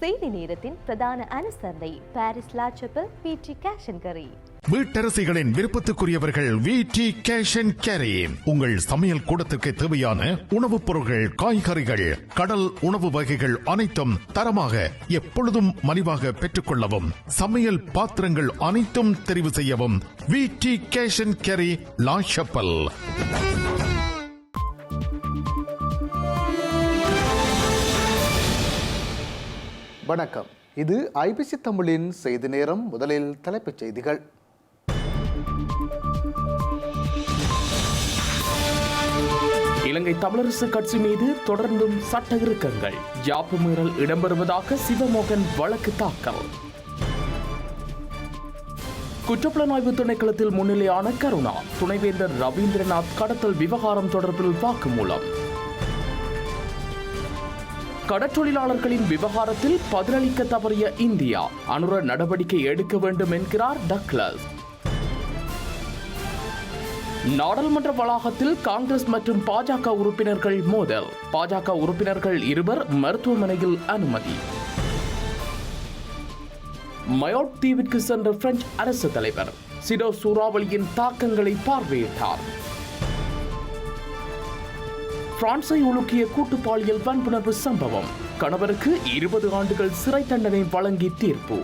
செய்தி நேரத்தின் பிரதான அனுசரணை பாரிஸ் லாச்சப்பல் பிடி கேஷன் கரி வீட்டரசிகளின் விருப்பத்துக்குரியவர்கள் V. T. Cash and carry உங்கள் சமையல் கூடத்திற்கு தேவையான உணவுப் பொருட்கள் காய்கறிகள் கடல் உணவு வகைகள் அனைத்தும் தரமாக எப்பொழுதும் மலிவாக பெற்றுக்கொள்ளவும் சமையல் பாத்திரங்கள் அனைத்தும் தெரிவு செய்யவும் V. T. Cash and carry La Chapelle வணக்கம். இது ஐபிசி தமிழின் செய்தி நேரம். முதலில் தலைப்புச் செய்திகள். இலங்கை தமிழரசு கட்சி மீது தொடர்ந்தும் சட்ட இறுக்கங்கள். ஜாப்பு மீறல் இடம்பெறுவதாக சிவமோகன் வழக்கு தாக்கல். குற்றப்புலனாய்வு திணைக்களத்தில் முன்னிலையான கருணா துணைவேந்தர் ரவீந்திரநாத் கடத்தல் விவகாரம் தொடர்பில் வாக்குமூலம். கடற்றொழிலாளர்களின் விவகாரத்தில் பதிலளிக்க தவறிய இந்தியா அனுர நடவடிக்கை எடுக்க வேண்டும் என்கிறார் டக்ளஸ். நாடாளுமன்ற வளாகத்தில் காங்கிரஸ் மற்றும் பாஜக உறுப்பினர்கள் மோதல். பாஜக உறுப்பினர்கள் இருவர் மருத்துவமனையில் அனுமதி. மயோட் தீவிற்கு சென்ற பிரெஞ்சு அரசு தலைவர். சிடோ சூறாவளியின் தாக்கங்களை பார்வையிட்டார். பிரான்சை உலுக்கிய கூட்டு பாலியல் வன்புணர்வு சம்பவம். கணவருக்கு இருபது ஆண்டுகள் சிறை தண்டனை வழங்கி தீர்ப்பு.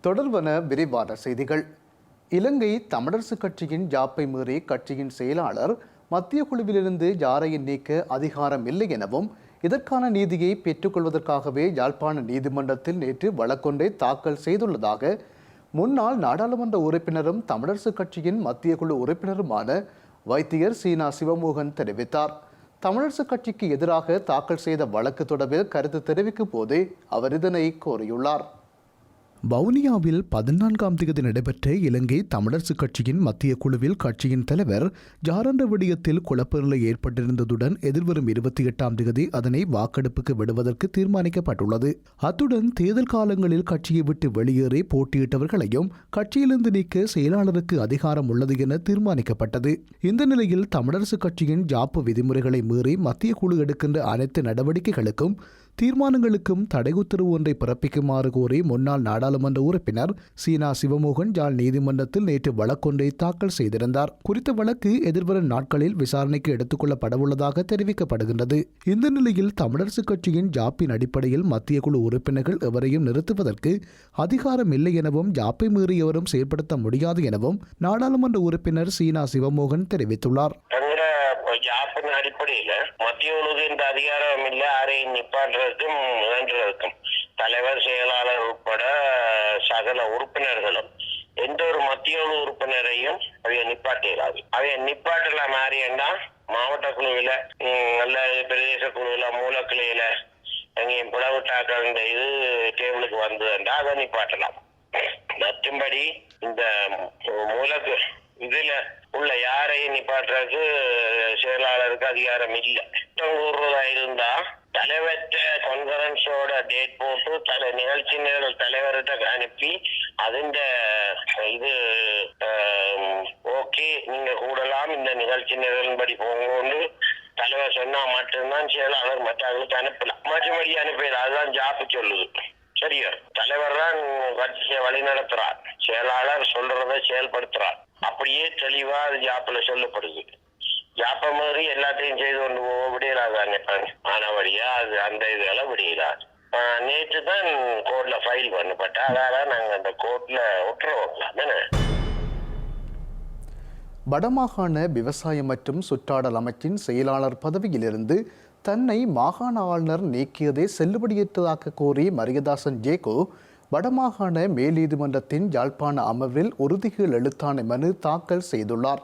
தொடர்பன விரிவான செய்திகள். இலங்கை தமிழரசு கட்சியின் ஜாப்பை மீறி கட்சியின் செயலாளர் மத்திய குழுவிலிருந்து ஜாரையை நீக்க அதிகாரம் இல்லை எனவும் இதற்கான நீதியை பெற்றுக்கொள்வதற்காகவே யாழ்ப்பாண நீதிமன்றத்தில் நேற்று வழக்கொன்றை தாக்கல் செய்துள்ளதாக முன்னாள் நாடாளுமன்ற உறுப்பினரும் தமிழரசு கட்சியின் மத்திய குழு உறுப்பினருமான வைத்தியர் சீனா சிவமோகன் தெரிவித்தார். தமிழரசு கட்சிக்கு எதிராக தாக்கல் செய்த வழக்கு தொடர்பில் கருத்து தெரிவிக்கும் போதே அவர் இதனை கோரியுள்ளார். வவுனியாவில் பதினான்காம் தேதி நடைபெற்ற இலங்கை தமிழரசுக் கட்சியின் மத்திய குழுவில் கட்சியின் தலைவர் ஜாரண்ட விடயத்தில் குழப்பநிலை ஏற்பட்டிருந்ததுடன் எதிர்வரும் இருபத்தி எட்டாம் தேதி அதனை வாக்கெடுப்புக்கு விடுவதற்கு தீர்மானிக்கப்பட்டுள்ளது. அத்துடன் தேர்தல் காலங்களில் கட்சியை விட்டு வெளியேறி போட்டியிட்டவர்களையும் கட்சியிலிருந்து நீக்க செயலாளருக்கு அதிகாரம் உள்ளது என தீர்மானிக்கப்பட்டது. இந்த நிலையில் தமிழரசு கட்சியின் ஜாப்பு விதிமுறைகளை மீறி மத்திய குழு எடுக்கின்ற அனைத்து நடவடிக்கைகளுக்கும் தீர்மானங்களுக்கும் தடை உத்தரவு ஒன்றை பிறப்பிக்குமாறு கோரி முன்னாள் நாடாளுமன்ற உறுப்பினர் சீனா சிவமோகன் ஜாழ் நீதிமன்றத்தில் நேற்று வழக்கொன்றை தாக்கல் செய்திருந்தார். குறித்த வழக்கு எதிர்வரும் நாட்களில் விசாரணைக்கு எடுத்துக்கொள்ளப்படவுள்ளதாக தெரிவிக்கப்படுகின்றது. இந்த நிலையில் தமிழரசுக் கட்சியின் ஜாப்பின் அடிப்படையில் மத்திய குழு உறுப்பினர்கள் எவரையும் நிறுத்துவதற்கு அதிகாரம் இல்லை எனவும் ஜாப்பை மீறி எவரும் செயல்படுத்த முடியாது எனவும் நாடாளுமன்ற உறுப்பினர் சீனா சிவமோகன் தெரிவித்துள்ளார். ஜாப்பின் அடிப்படையில மத்திய குழுக்கு இந்த அதிகாரம் இல்ல யாரையும் நிப்பாட்டுறதுக்கும் முயன்றதுக்கும் தலைவர் செயலாளர் உட்பட சகல உறுப்பினர்களும் எந்த ஒரு மத்திய குழு உறுப்பினரையும் அவைய நிப்பாட்டிடாது அவைய நிப்பாட்டலாம் மாறியண்டா மாவட்ட குழுவில நல்ல பிரதேச குழுவில மூலக்கிளையில எங்கேயும் பிளவுட்டாக்கள் இந்த இது டேபிளுக்கு வந்ததுண்டா அதை நிப்பாட்டலாம். மற்றும்படி இந்த மூலக்கு இதுல உள்ள யாரையும் நிப்பாட்டுறதுக்கு செயலாளருக்கு அதிகாரம் இல்லை. குற்றம் கூறுவதா இருந்தா தலைவர்கிட்ட கான்ஃபரன்ஸோட டேட் போட்டு தலை நிகழ்ச்சி நிரல் தலைவர்கிட்ட அனுப்பி அதிண்ட இது ஓகே நீங்க கூடலாம் இந்த நிகழ்ச்சி நிரலின்படி போங்கன்னு தலைவர் சொன்னா மட்டும்தான் செயலாளர் மற்றவர்களுக்கு அனுப்பலாம். மற்றபடி அனுப்பியது அதுதான் ஜாப்பு சொல்லுது. சரியா? தலைவர் தான் கட்சியை வழி நடத்துறார் செயலாளர் சொல்றதை செயல்படுத்துறார். அப்படியே தெளிவா அது ஜாப்ல சொல்லப்படுது. ஜாப்ப மாதிரி எல்லாத்தையும் செய்து கொண்டு போக விடையிலாது நினைப்பாங்க ஆனபடியா அது அந்த இதெல்லாம் விடையிலாது நேற்று தான் கோர்ட்ல ஃபைல் பண்ணப்பட்ட. அதால நாங்க அந்த கோர்ட்ல உத்தரவு தானே வடமாகாண விவசாயம் மற்றும் சுற்றாடல் அமைச்சின் செயலாளர் பதவியிலிருந்து தன்னை மாகாண ஆளுநர் நீக்கியதை செல்லுபடியற்றதாக கோரி மரியதாசன் ஜேகோ வடமாகாண மேல் நீதிமன்றத்தின் யாழ்ப்பாண அமர்வில் உறுதிகள் எழுத்தான மனு தாக்கல் செய்துள்ளார்.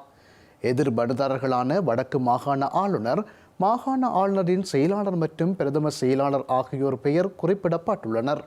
எதிர் மனுதாரர்களான வடக்கு மாகாண ஆளுநர் மாகாண ஆளுநரின் செயலாளர் மற்றும் பிரதம செயலாளர் ஆகியோர் பெயர் குறிப்பிடப்பட்டுள்ளனர்.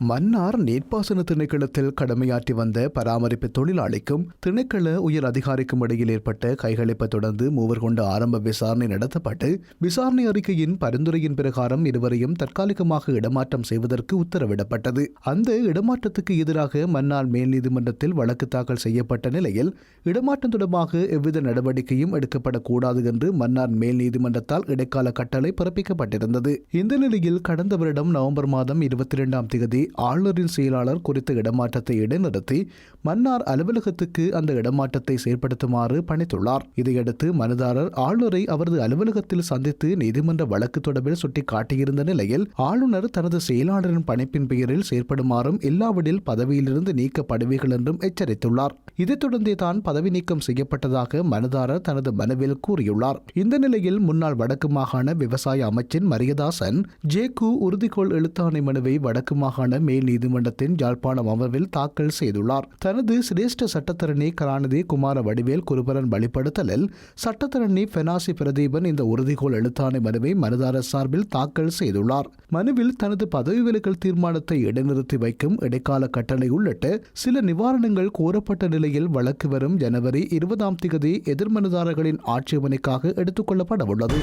மன்னார் நீர்ப்பாசன திணைக்களத்தில் கடமையாற்றி வந்த பராமரிப்பு தொழிலாளிக்கும் திணைக்கள உயர் அதிகாரிக்கும் இடையில் ஏற்பட்ட கைகளிப்பை தொடர்ந்து மூவர் கொண்ட ஆரம்ப விசாரணை நடத்தப்பட்டு விசாரணை அறிக்கையின் பரிந்துரையின் பிரகாரம் இருவரையும் தற்காலிகமாக இடமாற்றம் செய்வதற்கு உத்தரவிடப்பட்டது. அந்த இடமாற்றத்துக்கு எதிராக மன்னார் மேல் நீதிமன்றத்தில் வழக்கு தாக்கல் செய்யப்பட்ட நிலையில் இடமாற்றம் தொடர்பாக எவ்வித நடவடிக்கையும் எடுக்கப்படக்கூடாது என்று மன்னார் மேல் நீதிமன்றத்தால் இடைக்கால கட்டளை பிறப்பிக்கப்பட்டிருந்தது. இந்த நிலையில் கடந்த வருடம் நவம்பர் மாதம் இருபத்தி இரண்டாம் தேதி ஆளுநரின் செயலாளர் குறித்த இடமாற்றத்தை இடைநிறுத்தி மன்னார் அலுவலகத்துக்கு அந்த இடமாற்றத்தை செயற்படுத்துமாறு பணித்துள்ளார். இதையடுத்து மனுதாரர் ஆளுநரை அவரது அலுவலகத்தில் சந்தித்து நீதிமன்ற வழக்கு தொடர்பில் சுட்டிக்காட்டியிருந்த நிலையில் ஆளுநர் தனது செயலாளரின் பணிப்பின் பெயரில் செயற்படுமாறும் இல்லாவிடில் பதவியிலிருந்து நீக்கப்படுவீர்கள் என்றும் எச்சரித்துள்ளார். இதைத் தொடர்ந்தே தான் பதவி நீக்கம் செய்யப்பட்டதாக மனுதாரர் தனது மனுவில் கூறியுள்ளார். இந்த நிலையில் முன்னாள் வடக்கு மாகாண விவசாய அமைச்சின் மரியதாசன் ஜேகு உறுதிக்கோள் எழுத்தாணை மனுவை வடக்கு மாகாண என மேல் நீதிமன்றத்தின் யாழ்ப்பாணம் அமர்வில் தாக்கல் செய்துள்ளார். தனது சிரேஷ்ட சட்டத்தரணி கலாநிதி குமார வடிவேல் குருபரன் வழிபடுத்தலில் சட்டத்தரணி பெனாசி பிரதீபன் இந்த உறுதிகோள் எழுத்தாணை மனுவை மனுதாரர் சார்பில் தாக்கல் செய்துள்ளார். மனுவில் தனது பதவி விலகல் தீர்மானத்தை இடைநிறுத்தி வைக்கும் இடைக்கால கட்டளை உள்ளிட்டு சில நிவாரணங்கள் கோரப்பட்ட நிலையில் வழக்கு வரும் ஜனவரி இருபதாம் தேதி எதிர்மனுதாரர்களின் ஆட்சேபனைக்காக எடுத்துக்கொள்ளப்பட உள்ளது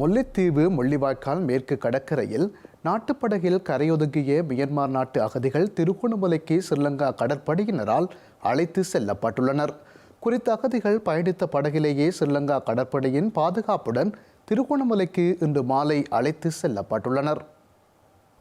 முல்லைத்தீவு முள்ளிவாய்க்கால் மேற்கு கடற்கரையில் நாட்டுப்படகில் கரையொதுங்கிய மியன்மார் நாட்டு அகதிகள் திருகோணமலைக்கு ஸ்ரீலங்கா கடற்படையினரால் அழைத்து செல்லப்பட்டுள்ளனர். குறித்த அகதிகள் பயணித்த படகிலேயே ஸ்ரீலங்கா கடற்படையின் பாதுகாப்புடன் திருகோணமலைக்கு இன்று மாலை அழைத்து செல்லப்பட்டுள்ளனர்.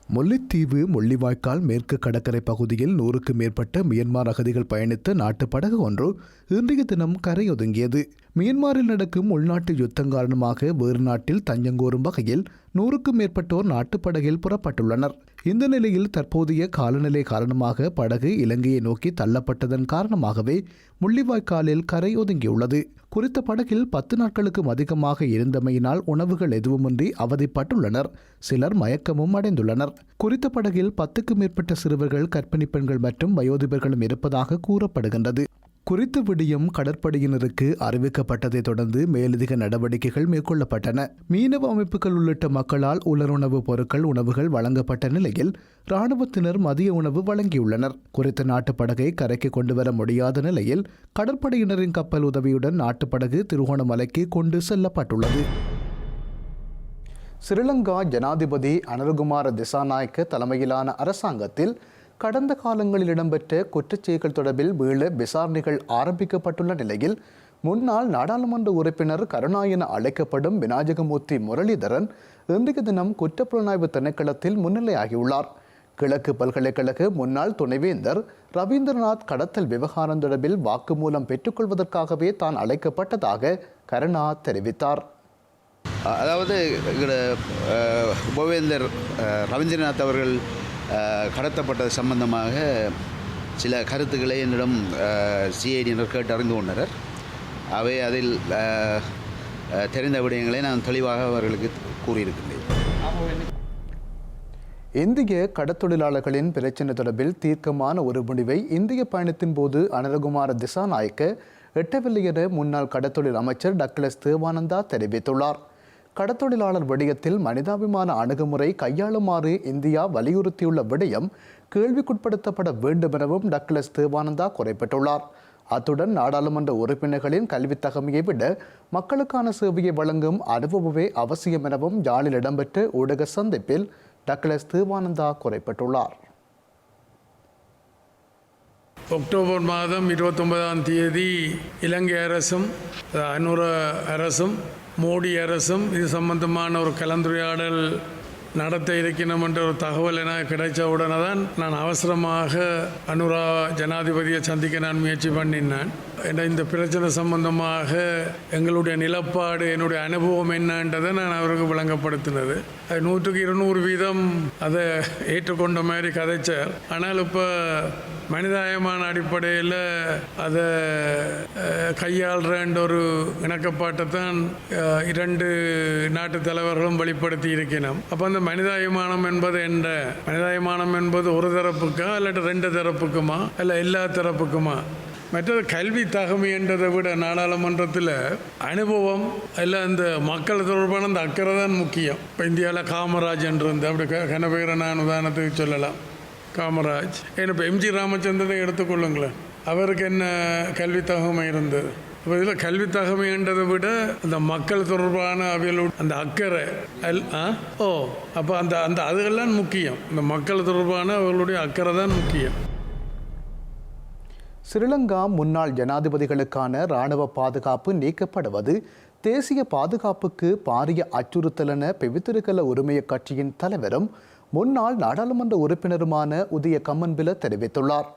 முல்லைத்தீவு முள்ளிவாய்க்கால் மேற்கு கடற்கரை பகுதியில் நூறுக்கு மேற்பட்ட மியன்மார் அகதிகள் பயணித்த நாட்டு படகு ஒன்று இன்றைய தினம் கரையொதுங்கியது. மியன்மாரில் நடக்கும் உள்நாட்டு யுத்தம் காரணமாக வேறு நாட்டில் தஞ்சங்கோரும் வகையில் நூறுக்கும் மேற்பட்டோர் நாட்டுப்படகில் புறப்பட்டுள்ளனர். இந்த நிலையில் தற்போதைய காலநிலை காரணமாக படகு இலங்கையை நோக்கி தள்ளப்பட்டதன் காரணமாகவே முள்ளிவாய்க்காலில் கரை ஒதுங்கியுள்ளது. குறித்த படகில் பத்து நாட்களுக்கும் அதிகமாக இருந்தமையினால் உணவுகள் எதுவுமின்றி அவதிப்பட்டுள்ளனர். சிலர் மயக்கமும் அடைந்துள்ளனர். குறித்த படகில் பத்துக்கும் மேற்பட்ட சிறுவர்கள் கர்ப்பிணி பெண்கள் மற்றும் வயோதிபர்களும் இருப்பதாக கூறப்படுகின்றது. குறித்த விடயம் கடற்படையினருக்கு அறிவிக்கப்பட்டதை தொடர்ந்து மேலதிக நடவடிக்கைகள் மேற்கொள்ளப்பட்டன. மீனவ அமைப்புகள் உள்ளிட்ட மக்களால் உலருணவு பொருட்கள் உணவுகள் வழங்கப்பட்ட நிலையில் இராணுவத்தினர் மதிய உணவு வழங்கியுள்ளனர். குறித்த நாட்டுப்படகை கரைக்கு கொண்டு வர முடியாத நிலையில் கடற்படையினரின் கப்பல் உதவியுடன் நாட்டுப்படகு திருகோணமலைக்கு கொண்டு செல்லப்பட்டுள்ளது. ஸ்ரீலங்கா ஜனாதிபதி அனருகுமார திசாநாயக்க தலைமையிலான அரசாங்கத்தில் கடந்த காலங்களில் இடம்பெற்ற குற்றச்செயல்கள் தொடர்பில் மீள விசாரணைகள் ஆரம்பிக்கப்பட்டுள்ள நிலையில் முன்னாள் நாடாளுமன்ற உறுப்பினர் கருணா என அழைக்கப்படும் விநாயகமூர்த்தி முரளிதரன் இன்றைய தினம் குற்றப்புலனாய்வு திணைக்களத்தில் முன்னிலையாகியுள்ளார். கிழக்கு பல்கலைக்கழக முன்னாள் துணைவேந்தர் ரவீந்திரநாத் கடத்தல் விவகாரம் தொடர்பில் வாக்குமூலம் பெற்றுக்கொள்வதற்காகவே தான் அழைக்கப்பட்டதாக கருணா தெரிவித்தார். அதாவது கோவேந்தர் உபவேந்தர் ரவீந்திரநாத் அவர்கள் கடத்தப்பட்டது சம்பந்தமாக சில கருத்துக்களை என்னிடம் சிஐடியினர் கேட்டு அறிந்து கொண்டனர் அவை அதில் தெரிந்த விடயங்களை நான் தெளிவாக அவர்களுக்கு கூறியிருக்கின்றேன். இந்திய கடத்தொழிலாளர்களின் பிரச்சினை தொடர்பில் தீர்க்கமான ஒரு முடிவை இந்திய பயணத்தின் போது அனரகுமார திசாநாயக்க எட்டவில்லை என முன்னாள் கடத்தொழில் அமைச்சர் டக்ளஸ் தேவானந்தா தெரிவித்துள்ளார். கடத்தொழிலாளர் விடயத்தில் மனிதாபிமான அணுகுமுறை கையாளுமாறு இந்தியா வலியுறுத்தியுள்ள விடயம் கேள்விக்குட்படுத்தப்பட வேண்டும் எனவும் டக்ளஸ் தேவானந்தா குறிப்பிட்டுள்ளார். அத்துடன் நாடாளுமன்ற உறுப்பினர்களின் கல்வித் தகமையை விட மக்களுக்கான சேவையை வழங்கும் அனுபவமே அவசியம் எனவும் யாழில் இடம்பெற்ற ஊடக சந்திப்பில் டக்ளஸ் தேவானந்தா குறிப்பிட்டுள்ளார். அக்டோபர் மாதம் இருபத்தொன்பதாம் தேதி இலங்கை அரசும் அனுர அரசும் மோடி அரசும் இது சம்பந்தமான ஒரு கலந்துரையாடல் நடத்த இருக்கணும் என்ற ஒரு தகவல் என கிடைச்ச உடனே தான் நான் அவசரமாக அனுரா ஜனாதிபதியை சந்திக்க நான் முயற்சி பண்ணினேன். இந்த பிரச்சனை சம்பந்தமாக எங்களுடைய நிலப்பாடு என்னுடைய அனுபவம் என்னன்றதை நான் அவருக்கு விளங்கப்படுத்தினது. அது நூற்றுக்கு இருநூறு வீதம் அதை ஏற்றுக்கொண்ட மாதிரி கதைச்சார். ஆனால் இப்போ மனிதாயமான அடிப்படையில் அதை கையாள்றன்ற ஒரு இணக்கப்பாட்டை தான் இரண்டு நாட்டு தலைவர்களும் வெளிப்படுத்தி இருக்கணும் அப்போ அந்த மனிதாயமானம் என்பது என்ன மனிதாயமானம் என்பது ஒரு தரப்புக்கா இல்லாட்டி ரெண்டு தரப்புக்குமா? இல்லை எல்லா தரப்புக்குமா? மற்றது கல்வி தகமை என்றதை விட நாடாளுமன்றத்தில் அனுபவம் இல்லை இந்த மக்கள் தொடர்பான அந்த அக்கறை தான் முக்கியம். இப்போ இந்தியாவில் காமராஜ் என்று இருந்து அப்படி க- கனபேரை நான் உதாரணத்துக்கு சொல்லலாம். காமராஜ். ஏன்னா இப்போ எம்ஜி ராமச்சந்திரனை எடுத்துக்கொள்ளுங்களேன் அவருக்கு என்ன கல்வி தகமை இருந்தது? இப்போ இதில் கல்வி தகமைன்றதை விட அந்த மக்கள் தொடர்பான அவைகளோட அந்த அக்கறை அல் ஆ? ஓ அப்போ அந்த அந்த அதுகள்லாம் முக்கியம். இந்த மக்கள் தொடர்பான அவர்களுடைய அக்கறை தான் முக்கியம். ஸ்ரீலங்கா முன்னாள் ஜனாதிபதிகளுக்கான இராணுவ பாதுகாப்பு நீக்கப்படுவது தேசிய பாதுகாப்புக்கு பாரிய அச்சுறுத்தலென பெவித்திருக்கல உரிமைய கட்சியின் தலைவரும் முன்னாள் நாடாளுமன்ற உறுப்பினருமான உதய கம்மன்பில தெரிவித்துள்ளார்.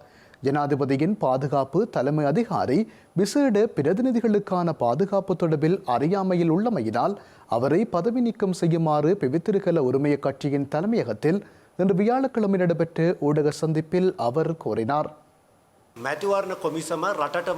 ஜனாதிபதியின் பாதுகாப்பு தலைமை அதிகாரி விசேட பிரதிநிதிகளுக்கான பாதுகாப்பு தொடர்பில் அறியாமையில் உள்ளமையினால் அவரை பதவி நீக்கம் செய்யுமாறு பெவித்திருக்கல உரிமைய கட்சியின் தலைமையகத்தில் இன்று வியாழக்கிழமை நடைபெற்ற ஊடக சந்திப்பில் அவர் கோரினார்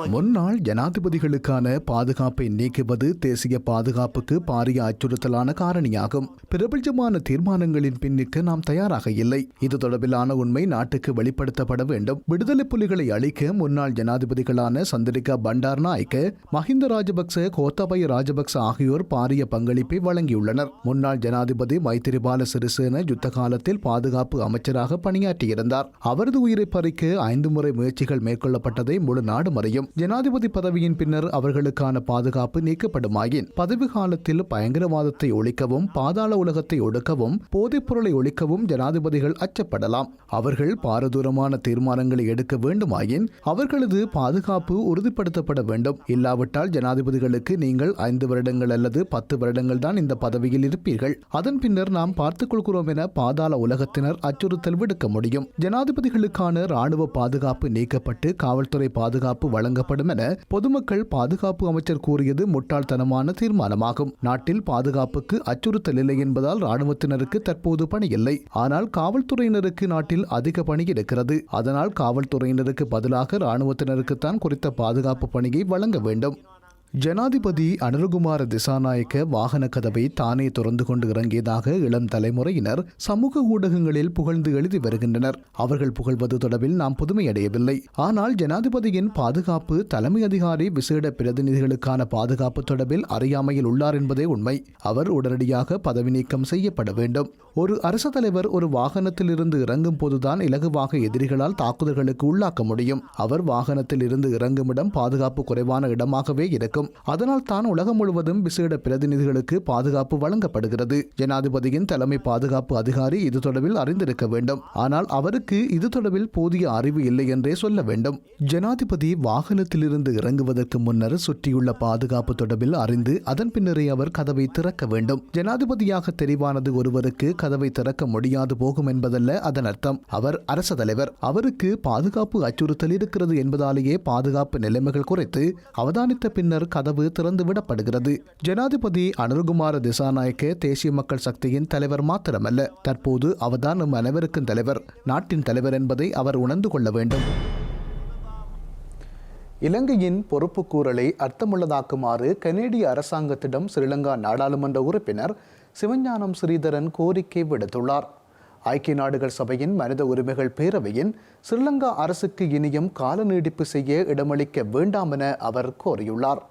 முன்னாள் ஜனாதிபதிகளுக்கான பாதுகாப்பை நீக்குவது தேசிய பாதுகாப்புக்கு பாரிய அச்சுறுத்தலான காரணியாகும். பிரபஞ்சமான தீர்மானங்களின் பின்னுக்கு நாம் தயாராக இல்லை. இது தொடர்பிலான உண்மை நாட்டுக்கு வெளிப்படுத்தப்பட வேண்டும். விடுதலை புலிகளை அழிக்க முன்னாள் ஜனாதிபதிகளான சந்திரிகா பண்டார் நாய்க்கு மஹிந்த ராஜபக்ச கோத்தபய ராஜபக்ச ஆகியோர் பாரிய பங்களிப்பை வழங்கியுள்ளனர். முன்னாள் ஜனாதிபதி மைத்திரிபால சிறிசேன யுத்த காலத்தில் பாதுகாப்பு அமைச்சராக பணியாற்றியிருந்தார். அவரது உயிரை பறிக்க ஐந்து முறை முயற்சிகள் மேற்கொள்ளப்பட்டதை முழு நாடு மறையும். ஜனாதிபதி பதவியின் பின்னர் அவர்களுக்கான பாதுகாப்பு நீக்கப்படுமாயின் பதவி காலத்தில் பயங்கரவாதத்தை ஒழிக்கவும் பாதாள உலகத்தை ஒடுக்கவும் போதைப் பொருளை ஒழிக்கவும் ஜனாதிபதிகள் அச்சப்படலாம். அவர்கள் பாரதூரமான தீர்மானங்களை எடுக்க வேண்டுமாயின் அவர்களது பாதுகாப்பு உறுதிப்படுத்தப்பட வேண்டும். இல்லாவிட்டால் ஜனாதிபதிகளுக்கு நீங்கள் ஐந்து வருடங்கள் அல்லது பத்து வருடங்கள் தான் இந்த பதவியில் இருப்பீர்கள். அதன் பின்னர் நாம் பார்த்துக் கொள்கிறோம் என பாதாள உலகத்தினர் அச்சுறுத்தல் விடுக்க முடியும். ஜனாதிபதிகளுக்கான ராணுவ பாதுகாப்பு நீக்கப்பட்டு காவல்துறை பாதுகாப்பு வழங்கப்படும் என பொதுமக்கள் பாதுகாப்பு அமைச்சர் கூறியது முட்டாள்தனமான தீர்மானமாகும். நாட்டில் பாதுகாப்புக்கு அச்சுறுத்தல் இல்லை என்பதால் ராணுவத்தினருக்கு தற்போது பணி இல்லை. ஆனால் காவல்துறையினருக்கு நாட்டில் அதிக பணி இருக்கிறது. அதனால் காவல்துறையினருக்கு பதிலாக ராணுவத்தினருக்குத்தான் குறித்த பாதுகாப்பு பணியை வழங்க வேண்டும். ஜனாதிபதி அனுருகுமார திசாநாயக்க வாகன கதவை தானே திறந்து கொண்டு இறங்கியதாக இளம் தலைமுறையினர் சமூக ஊடகங்களில் புகழ்ந்து எழுதி வருகின்றனர். அவர்கள் புகழ்வது தொடர்பில் நாம் புதுமையடையவில்லை. ஆனால் ஜனாதிபதியின் பாதுகாப்பு தலைமை அதிகாரி விசேட பிரதிநிதிகளுக்கான பாதுகாப்பு தொடர்பில் அறியாமையில் உள்ளார் என்பதே உண்மை. அவர் உடனடியாக பதவி நீக்கம் செய்யப்பட வேண்டும். ஒரு அரசு தலைவர் ஒரு வாகனத்தில் இருந்து இறங்கும் போதுதான் இலகுவாக எதிரிகளால் தாக்குதல்களுக்கு உள்ளாக்க முடியும். அவர் வாகனத்தில் இருந்து இறங்கும் இடம் பாதுகாப்பு குறைவான இடமாகவே இருக்கும் அதனால் தான் உலகம் முழுவதும் விசேட பிரதிநிதிகளுக்கு பாதுகாப்பு வழங்கப்படுகிறது. ஜனாதிபதியின் தலைமை பாதுகாப்பு அதிகாரி இது தொடர்பில் அறிந்திருக்க வேண்டும். ஆனால் அவருக்கு இது தொடர்பில் போதிய அறிவு இல்லை என்றே சொல்ல வேண்டும். ஜனாதிபதி வாகனத்திலிருந்து இறங்குவதற்கு முன்னர் சுற்றியுள்ள பாதுகாப்பு தொடர்பில் அறிந்து அதன் பின்னரே அவர் கதவை திறக்க வேண்டும். ஜனாதிபதியாக தெரிவானது ஒருவருக்கு கதவை திறக்க முடியாது போகும் என்பதல்ல அதன் அர்த்தம். அவர் அரச தலைவர். அவருக்கு பாதுகாப்பு அச்சுறுத்தல் இருக்கிறது என்பதாலேயே பாதுகாப்பு நிலைமைகள் குறைத்து அவதானித்த பின்னர் கதவு திறந்து விடப்படுகிறது ஜனாதிபதி அனுருகுமார திசாநாயக்க தேசிய மக்கள் சக்தியின் தலைவர் மாத்திரமல்ல தற்போது அவர்தான் நம் அனைவருக்கும் தலைவர் நாட்டின் தலைவர் என்பதை அவர் உணர்ந்து கொள்ள வேண்டும். இலங்கையின் பொறுப்புக்கூறலை அர்த்தமுள்ளதாக்குமாறு கனேடிய அரசாங்கத்திடம் ஸ்ரீலங்கா நாடாளுமன்ற உறுப்பினர் சிவஞானம் ஸ்ரீதரன் கோரிக்கை விடுத்துள்ளார். ஐக்கிய நாடுகள் சபையின் மனித உரிமைகள் பேரவையின் ஸ்ரீலங்கா அரசுக்கு இனியும் கால நீடிப்பு செய்ய இடமளிக்க வேண்டாம் என அவர் கோரியுள்ளார்.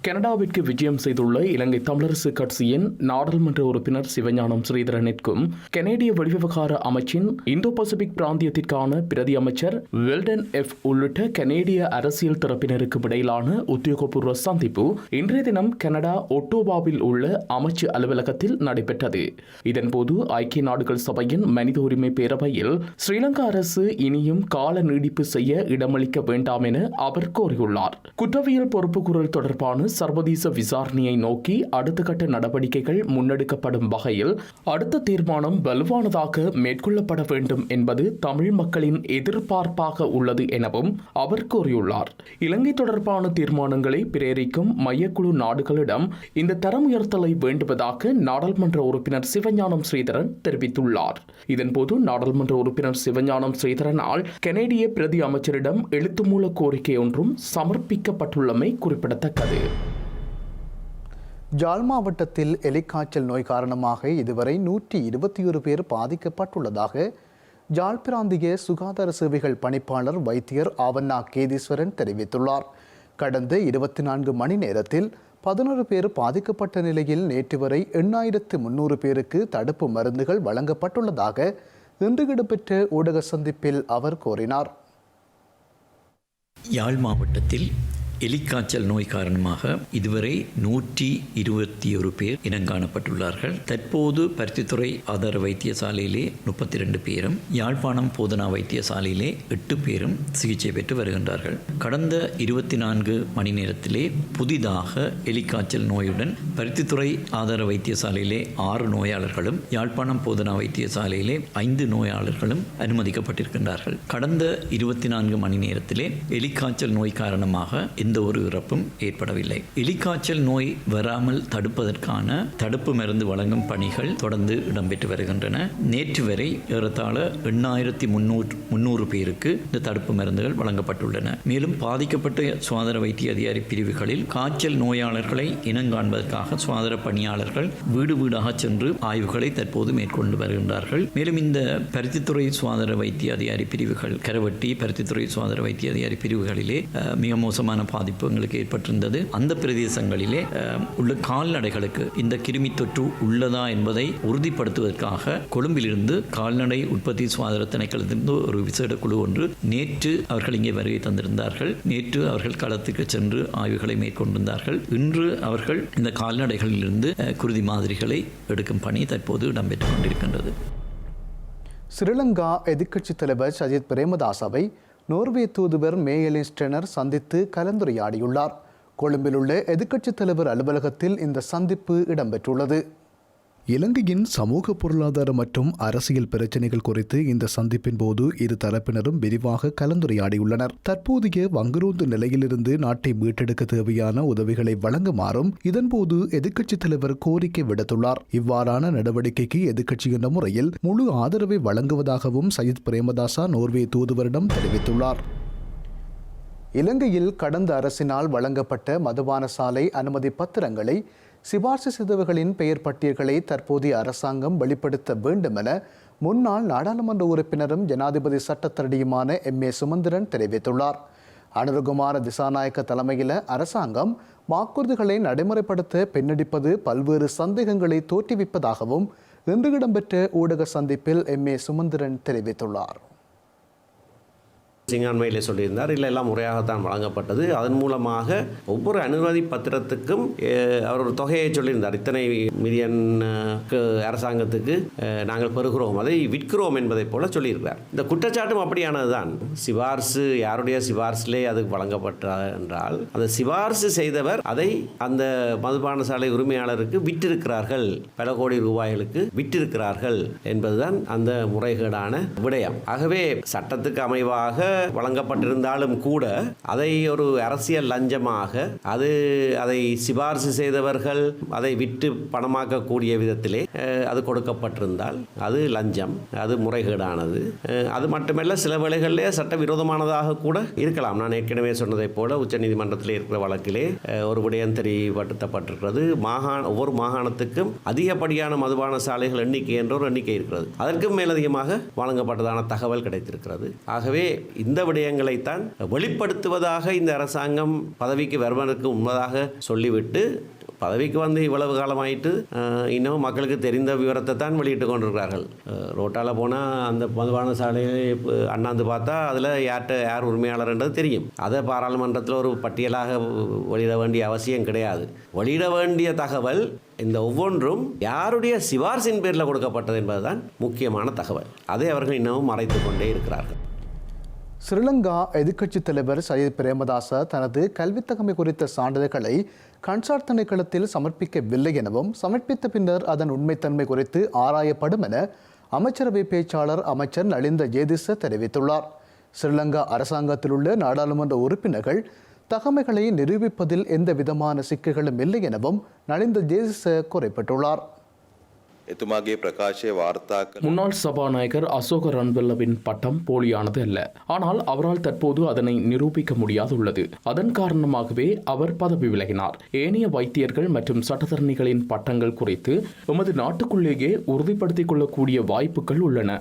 கனடாவிற்கு விஜயம் செய்துள்ள இலங்கை தமிழரசு கட்சியின் நாடாளுமன்ற உறுப்பினர் சிவஞானம் ஸ்ரீதரனிற்கும் கனேடிய வெளிவிவகார அமைச்சின் இந்தோ பசிபிக் பிராந்தியத்திற்கான பிரதி அமைச்சர் வெல்டன் எஃப் உள்ளிட்ட கனேடிய அரசியல் தரப்பினருக்கும் இடையிலான உத்தியோகபூர்வ சந்திப்பு இன்றைய தினம் கனடா ஒட்டோவாவில் உள்ள அமைச்சு அலுவலகத்தில் நடைபெற்றது. இதன்போது ஐக்கிய நாடுகள் சபையின் மனித உரிமை பேரவையில் ஸ்ரீலங்கா அரசு இனியும் கால நீடிப்பு செய்ய இடமளிக்க வேண்டாம் என அவர் கோரியுள்ளார். குற்றவியல் பொறுப்புக்கூறல் தொடர்பான சர்வதேச விசாரணையை நோக்கி அடுத்த கட்ட நடவடிக்கைகள் முன்னெடுக்கப்படும் வகையில் அடுத்த தீர்மானம் வலுவானதாக மேற்கொள்ளப்பட வேண்டும் என்பது தமிழ் மக்களின் எதிர்பார்ப்பாக உள்ளது எனவும் அவர் கூறியுள்ளார். இலங்கை தொடர்பான தீர்மானங்களை பிரேரிக்கும் மையக்குழு நாடுகளிடம் இந்த தரம் உயர்த்தலை வேண்டுவதாக நாடாளுமன்ற உறுப்பினர் சிவஞானம் ஸ்ரீதரன் தெரிவித்துள்ளார். இதன்போது நாடாளுமன்ற உறுப்பினர் சிவஞானம் ஸ்ரீதரனால் கனேடிய பிரதி அமைச்சரிடம் எழுத்துமூல கோரிக்கை ஒன்றும் சமர்ப்பிக்கப்பட்டுள்ளமை குறிப்பிடத்தக்கது. ஜாழ் மாவட்டத்தில் எலிக்காய்ச்சல் நோய் காரணமாக இதுவரை நூற்றி இருபத்தி ஒரு பேர் பாதிக்கப்பட்டுள்ளதாக ஜாழ் பிராந்திய சுகாதார சேவைகள் பணிப்பாளர் வைத்தியர் ஆவண்ணா கேதீஸ்வரன் தெரிவித்துள்ளார். கடந்த இருபத்தி நான்கு மணி நேரத்தில் பதினோரு பேர் பாதிக்கப்பட்ட நிலையில் நேற்று வரை எண்ணாயிரத்து முன்னூறு பேருக்கு தடுப்பு மருந்துகள் வழங்கப்பட்டுள்ளதாக இன்று இடம்பெற்ற ஊடக சந்திப்பில் அவர் கூறினார். யாழ் மாவட்டத்தில் எலிக்காய்ச்சல் நோய் காரணமாக இதுவரை நூற்றி இருபத்தி ஒரு பேர் இனங்காணப்பட்டுள்ளார்கள். தற்போது பருத்தித்துறை ஆதார வைத்தியசாலையிலே முப்பத்தி ரெண்டு பேரும் யாழ்ப்பாணம் போதனா வைத்தியசாலையிலே எட்டு பேரும் சிகிச்சை பெற்று வருகின்றார்கள். கடந்த இருபத்தி நான்கு மணி நேரத்திலே புதிதாக எலிக்காய்ச்சல் நோயுடன் பருத்தித்துறை ஆதார வைத்தியசாலையிலே ஆறு நோயாளர்களும் யாழ்ப்பாணம் போதனா வைத்தியசாலையிலே ஐந்து நோயாளர்களும் அனுமதிக்கப்பட்டிருக்கின்றார்கள். கடந்த இருபத்தி நான்கு மணி நேரத்திலே எலிக்காய்ச்சல் நோய் காரணமாக எந்த ஒரு இறப்பும் ஏற்படவில்லை. எலிக்காய்ச்சல் நோய் வராமல் தடுப்பதற்கான தடுப்பு மருந்து வழங்கும் பணிகள் தொடர்ந்து இடம்பெற்று வருகின்றன. நேற்று வரை ஏறத்தாழ எண்ணாயிரத்தி முன்னூறு முன்னூறு பேருக்கு இந்த தடுப்பு மருந்துகள் வழங்கப்பட்டுள்ளன. மேலும் பாதிக்கப்பட்ட சுகாதார வைத்திய அதிகாரி பிரிவுகளில் காய்ச்சல் நோயாளர்களை இனங்காண்பதற்காக சுகாதார பணியாளர்கள் வீடு வீடாக சென்று ஆய்வுகளை தற்போது மேற்கொண்டு வருகின்றார்கள். மேலும் இந்த பருத்தித்துறை சுகாதார வைத்திய அதிகாரி பிரிவுகள் கரவட்டி பருத்தித்துறை சுகாதார வைத்திய அதிகாரி பிரிவுகளிலே மிக மோசமான பாதிப்பு எங்களுக்கு ஏற்பட்டிருந்தது. அந்த பிரதேசங்களிலே உள்ள கால்நடைகளுக்கு இந்த கிருமி தொற்று உள்ளதா என்பதை உறுதிப்படுத்துவதற்காக கொழும்பிலிருந்து கால்நடை உற்பத்தி சுகாதார திணைக்களத்திலிருந்து ஒரு விசேட குழு ஒன்று நேற்று அவர்கள் இங்கே வருகை தந்திருந்தார்கள். நேற்று அவர்கள் களத்துக்கு சென்று ஆய்வுகளை மேற்கொண்டிருந்தார்கள். இன்று அவர்கள் இந்த கால்நடைகளிலிருந்து குருதி மாதிரிகளை எடுக்கும் பணி தற்போது இடம்பெற்றுக் கொண்டிருக்கின்றது. ஸ்ரீலங்கா எதிர்க்கட்சித் தலைவர் சஜித் பிரேமதாசவை நோர்வே தூதுவர் மேயலின் ஸ்டெனர் சந்தித்து கலந்துரையாடியுள்ளார். கொழும்பிலுள்ள எதிர்க்கட்சித் தலைவர் அலுவலகத்தில் இந்த சந்திப்பு இடம்பெற்றுள்ளது. இலங்கையின் சமூக பொருளாதார மற்றும் அரசியல் பிரச்சினைகள் குறித்து இந்த சந்திப்பின் போது இரு தரப்பினரும் விரிவாக கலந்துரையாடியுள்ளனர். தற்போதைய வங்குரோந்து நிலையிலிருந்து நாட்டை மீட்டெடுக்க தேவையான உதவிகளை வழங்குமாறும் இதன்போது எதிர்க்கட்சித் தலைவர் கோரிக்கை விடுத்துள்ளார். இவ்வாறான நடவடிக்கைக்கு எதிர்க்கட்சி என்ற முறையில் முழு ஆதரவை வழங்குவதாகவும் சயித் பிரேமதாசா நோர்வே தூதுவரிடம் தெரிவித்துள்ளார். இலங்கையில் கடந்த அரசினால் வழங்கப்பட்ட மதுபான சாலை அனுமதி பத்திரங்களை சிபார்சு செய்தவர்களின் பெயர் பட்டியல்களை தற்போதைய அரசாங்கம் வெளிப்படுத்த வேண்டும் என முன்னாள் நாடாளுமன்ற உறுப்பினரும் ஜனாதிபதி சட்டத்தரடியுமான எம். ஏ. சுமந்திரன் தெரிவித்துள்ளார். அனுரகுமார திசாநாயக்க தலைமையில் அரசாங்கம் வாக்குறுதிகளை நடைமுறைப்படுத்த பெண்ணடிப்பது பல்வேறு சந்தேகங்களை தோற்றுவிப்பதாகவும் இன்று இடம்பெற்ற ஊடக சந்திப்பில் எம். ஏ. சுமந்திரன் தெரிவித்துள்ளார். சிங்காண்மையிலே சொல்லியிருந்தார். இல்லை எல்லாம் முறையாகத்தான் வழங்கப்பட்டது. அதன் மூலமாக ஒவ்வொரு அனுமதி பத்திரத்துக்கும் அவர் ஒரு தொகையை சொல்லியிருந்தார். இத்தனை மில்லியன் அரசாங்கத்துக்கு நாங்கள் பெறுகிறோம். அதை விற்கிறோம் என்பதைப் போல சொல்லியிருக்கிறார். இந்த குற்றச்சாட்டும் அப்படியானது தான் சிபார்சு யாருடைய சிபார்சிலே அது வழங்கப்பட்ட என்றால் அந்த சிபார்சு செய்தவர் அதை அந்த மதுபான சாலை உரிமையாளருக்கு விற்றிருக்கிறார்கள். பல கோடி ரூபாய்களுக்கு விற்றிருக்கிறார்கள் என்பதுதான் அந்த முறைகேடான விடயம். ஆகவே சட்டத்துக்கு அமைவாக வழங்கப்பட்டிருந்தாலும் கூட அதை ஒரு அரசியல் லஞ்சமாக அது அதை சிபார்சு செய்தவர்கள் அதை விற்று பணமாக்கக்கூடிய விதத்திலே அது கொடுக்கப்பட்டிருந்தால் அது லஞ்சம் அது முறைகேடானது. அது மட்டுமல்ல சில வேளைகளிலே சட்டவிரோதமானதாக கூட இருக்கலாம். நான் ஏற்கனவே சொன்னதைப் போல உச்சநீதிமன்றத்தில் இருக்கிற வழக்கிலே ஒரு விடயம் தெரியப்படுத்தப்பட்டிருக்கிறது மாகாண ஒவ்வொரு மாகாணத்துக்கும் அதிகப்படியான மதுபான சாலைகள் எண்ணிக்கை என்ற ஒரு எண்ணிக்கை இருக்கிறது. அதற்கும் மேலதிகமாக வழங்கப்பட்டதான தகவல் கிடைத்திருக்கிறது. ஆகவே இந்த விடயங்களைத்தான் வெளிப்படுத்துவதாக இந்த அரசாங்கம் பதவிக்கு வருவதற்கு முன்பதாக சொல்லிவிட்டு பதவிக்கு வந்து இவ்வளவு காலமாயிட்டு இன்னமும் இன்னும் மக்களுக்கு தெரிந்த விவரத்தை தான் வெளியிட்டு கொண்டிருக்கிறார்கள். ரோட்டால் போனால் அந்த மதுபான சாலையை அண்ணாந்து பார்த்தா அதில் யார்கிட்ட யார் உரிமையாளர்ன்றது தெரியும். அதை பாராளுமன்றத்தில் ஒரு பட்டியலாக வெளியிட வேண்டிய அவசியம் கிடையாது. வெளியிட வேண்டிய தகவல் இந்த ஒவ்வொன்றும் யாருடைய சிபார்சின் பேரில் கொடுக்கப்பட்டது என்பதுதான் முக்கியமான தகவல். அதை அவர்கள் இன்னமும் மறைத்து கொண்டே இருக்கிறார்கள். ஸ்ரீலங்கா எதிர்க்கட்சித் தலைவர் சையத் பிரேமதாச தனது கல்வித்தகமை குறித்த சான்றிதழ்களை கன்சார் திணைக்களத்தில் சமர்ப்பிக்கவில்லை எனவும் சமர்ப்பித்த பின்னர் அதன் உண்மைத்தன்மை குறித்து ஆராயப்படும் என அமைச்சரவை பேச்சாளர் அமைச்சர் நலிந்த ஜேதிச தெரிவித்துள்ளார். ஸ்ரீலங்கா அரசாங்கத்தில் உள்ள நாடாளுமன்ற உறுப்பினர்கள் தகமைகளை நிரூபிப்பதில் எந்த விதமான சிக்கல்களும் இல்லை எனவும் நலிந்த ஜேதிச குறிப்பிட்டுள்ளார். එතුමාගේ ප්‍රකාශය වාර්තා කළ முன்னாள் சபாநாயகர் அசோக ரன்வெல்லவின் பட்டம் போலியானது அல்ல ஆனால் அவரால் தற்போது அதனை நிரூபிக்க முடியாதுள்ளது அதன் காரணமாகவே அவர் பதவி விலகினார் ஏனைய வைத்தியர்கள் மற்றும் சட்டத்தரணிகளின் பட்டங்கள் குறித்து எமது நாட்டுக்குள்ளேயே உறுதிப்படுத்திக் கொள்ளக்கூடிய வாய்ப்புகள் உள்ளன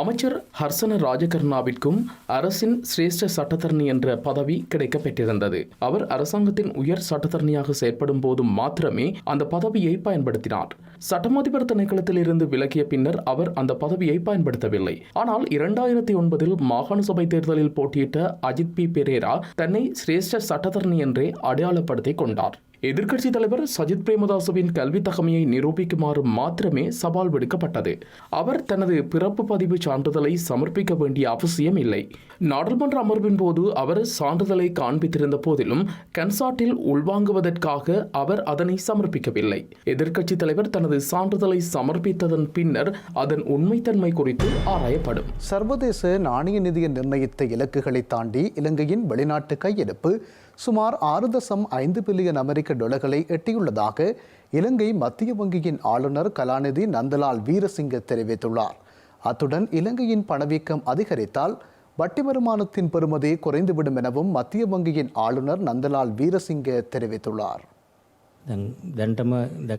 அமைச்சர் ஹர்சன ராஜகர்ணாவிற்கும் அரசின் சிரேஷ்ட சட்டத்தரணி என்ற பதவி கிடைக்கப்பெற்றிருந்தது. அவர் அரசாங்கத்தின் உயர் சட்டத்தரணியாக செயற்படும் போது மாத்திரமே அந்த பதவியை பயன்படுத்தினார். சட்டமதிபர் திணைக்களத்தில் இருந்து விலகிய பின்னர் அவர் அந்த பதவியை பயன்படுத்தவில்லை. ஆனால் இரண்டாயிரத்தி ஒன்பதில் மாகாண சபை தேர்தலில் போட்டியிட்ட அஜித் பி. பெரேரா தன்னை சிரேஷ்ட சட்டத்தரணி என்றே அடையாளப்படுத்திக் கொண்டார். எதிர்க்கட்சி தலைவர் சஜித் பிரேமதாசுவின் கல்வி தகமையை நிரூபிக்குமாறு மாத்திரமே சவால் விடுக்கப்பட்டது. அவர் தனது பிறப்பு பதிவு சான்றிதழை சமர்ப்பிக்க வேண்டிய அவசியம் இல்லை. நாடாளுமன்ற அமர்வின் போது அவர் சான்றிதழை காண்பித்திருந்த போதிலும் கன்சாட்டில் உள்வாங்குவதற்காக அவர் அதனை சமர்ப்பிக்கவில்லை. எதிர்க்கட்சி தலைவர் தனது சான்றிதழை சமர்ப்பித்ததன் பின்னர் அதன் உண்மைத்தன்மை குறித்து ஆராயப்படும். சர்வதேச நாணய நிதியை நிர்ணயித்த இலக்குகளை தாண்டி இலங்கையின் வெளிநாட்டு கையிருப்பு சுமார் ஆறு தசம் ஐந்து பில்லியன் அமெரிக்க டாலர்களை எட்டியுள்ளதாக இலங்கை மத்திய வங்கியின் ஆளுநர் கலாநிதி நந்தலால் வீரசிங்க தெரிவித்துள்ளார். அத்துடன் இலங்கையின் பணவீக்கம் அதிகரித்தால் வட்டி வருமானத்தின் பெறுமதி குறைந்துவிடும் எனவும் மத்திய வங்கியின் ஆளுநர் நந்தலால் வீரசிங்க தெரிவித்துள்ளார்.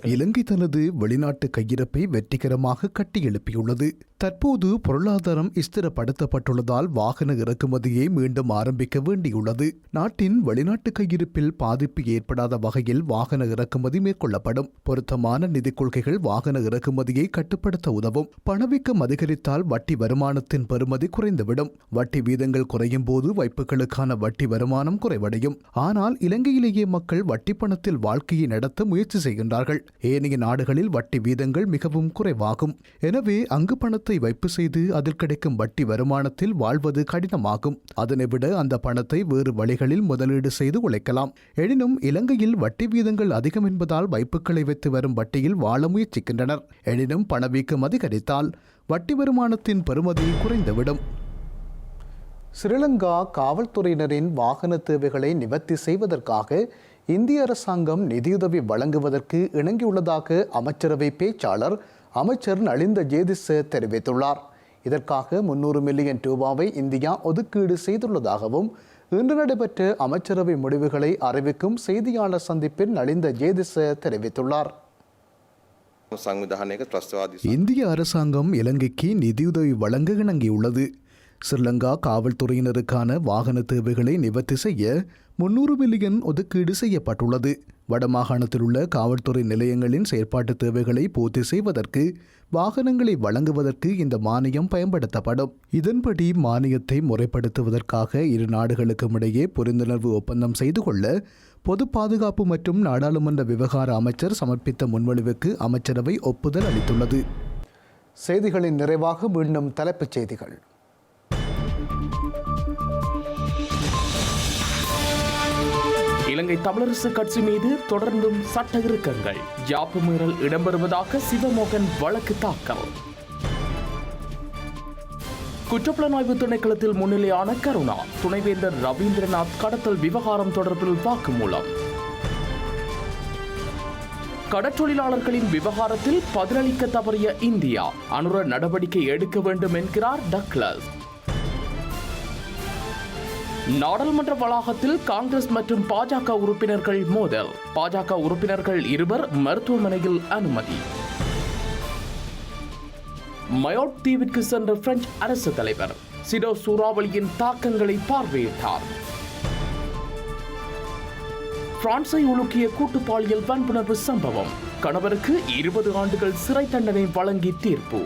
இலங்கை தனது வெளிநாட்டு கையிருப்பை வெற்றிகரமாக கட்டியெழுப்பியுள்ளது தற்போது பொருளாதாரம் ஸ்திரப்படுத்தப்பட்டுள்ளதால் வாகன இறக்குமதியை மீண்டும் ஆரம்பிக்க வேண்டியுள்ளது. நாட்டின் வெளிநாட்டு கையிருப்பில் பாதிப்பு ஏற்படாத வகையில் வாகன இறக்குமதி மேற்கொள்ளப்படும். பொருத்தமான நிதிக் கொள்கைகள் வாகன இறக்குமதியை கட்டுப்படுத்த உதவும். பணவீக்கம் அதிகரித்தால் வட்டி வருமானத்தின் பெறுமதி குறைந்துவிடும். வட்டி வீதங்கள் குறையும் போது வைப்புகளுக்கான வட்டி வருமானம் குறைவடையும். ஆனால் இலங்கையிலேயே மக்கள் வட்டி பணத்தில் வாழ்க்கையை நடத்த முயற்சி செய்கின்றார்கள். ஏனைய நாடுகளில் வட்டி வீதங்கள் மிகவும் குறைவாகும். எனவே அங்கு பணத்தை வைப்பு செய்து அதில் கிடைக்கும் வட்டி வருமானத்தில் வாழ்வது கடினமாகும். அதனை விட அந்த பணத்தை வேறு வழிகளில் முதலீடு செய்து உழைக்கலாம். எனினும் இலங்கையில் வட்டி வீதங்கள் அதிகம் என்பதால் வைப்புகளை வைத்து வரும் வட்டியில் வாழ முயற்சிக்கின்றனர். எனினும் பணவீக்கம் அதிகரித்தால் வட்டி வருமானத்தின் பெறுமதி குறைந்துவிடும். ஸ்ரீலங்கா காவல்துறையினரின் வாகன தேவைகளை நிவர்த்தி செய்வதற்காக இந்திய அரசாங்கம் நிதியுதவி வழங்குவதற்கு இணங்கியுள்ளதாக அமைச்சரவை பேச்சாளர் அமைச்சர் நலிந்த ஜேதிச தெரிவித்துள்ளார். இதற்காக முன்னூறு மில்லியன் ரூபாவை இந்தியா ஒதுக்கீடு செய்துள்ளதாகவும் இன்று நடைபெற்ற அமைச்சரவை முடிவுகளை அறிவிக்கும் செய்தியாளர் சந்திப்பில் நலிந்த ஜேதிச தெரிவித்துள்ளார். இந்திய அரசாங்கம் இலங்கைக்கு நிதியுதவி வழங்க இணங்கியுள்ளது. ஸ்ரீலங்கா காவல்துறையினருக்கான வாகன தேவைகளை நிவர்த்தி செய்ய முன்னூறு மில்லியன் ஒதுக்கீடு செய்யப்பட்டுள்ளது. வடமாகாணத்தில் உள்ள காவல்துறை நிலையங்களின் செயற்பாட்டு தேவைகளை பூர்த்தி செய்வதற்கு வாகனங்களை வழங்குவதற்கு இந்த மானியம் பயன்படுத்தப்படும். இதன்படி மானியத்தை முறைப்படுத்துவதற்காக இரு நாடுகளுக்கும் இடையே புரிந்துணர்வு ஒப்பந்தம் செய்து கொள்ள பொது பாதுகாப்பு மற்றும் நாடாளுமன்ற விவகார அமைச்சர் சமர்ப்பித்த முன்மொழிவுக்கு அமைச்சரவை ஒப்புதல் அளித்துள்ளது. செய்திகளின் நிறைவாக மீண்டும் தலைப்புச் செய்திகள். இலங்கை தமிழரசு கட்சி மீது தொடர்ந்தும் சட்ட இறுக்கங்கள் ஜாப்பு மீறல் இடம்பெறுவதாக சிவமோகன் வழக்கு தாக்கல். குற்றப்புலனாய்வு திணைக்களத்தில் முன்னிலையான கருணா துணைவேந்தர் ரவீந்திரநாத் கடத்தல் விவகாரம் தொடர்பில் வாக்குமூலம். கடற்றொழிலாளர்களின் விவகாரத்தில் பதிலளிக்க தவறிய இந்தியா அனுர நடவடிக்கை எடுக்க வேண்டும் என்கிறார் டக்ளஸ். நாடாளுமன்ற வளாகத்தில் காங்கிரஸ் மற்றும் பாஜக உறுப்பினர்கள் மோதல். பாஜக உறுப்பினர்கள் இருவர் மருத்துவமனையில் அனுமதி. மயோட் தீவிற்கு சென்ற பிரெஞ்சு அரசு தலைவர் சிடோ சூறாவளியின் தாக்கங்களை பார்வையிட்டார். பிரான்சை உலுக்கிய கூட்டு பாலியல் வன்புணர்வு சம்பவம். கணவருக்கு இருபது ஆண்டுகள் சிறை தண்டனை வழங்கி தீர்ப்பு.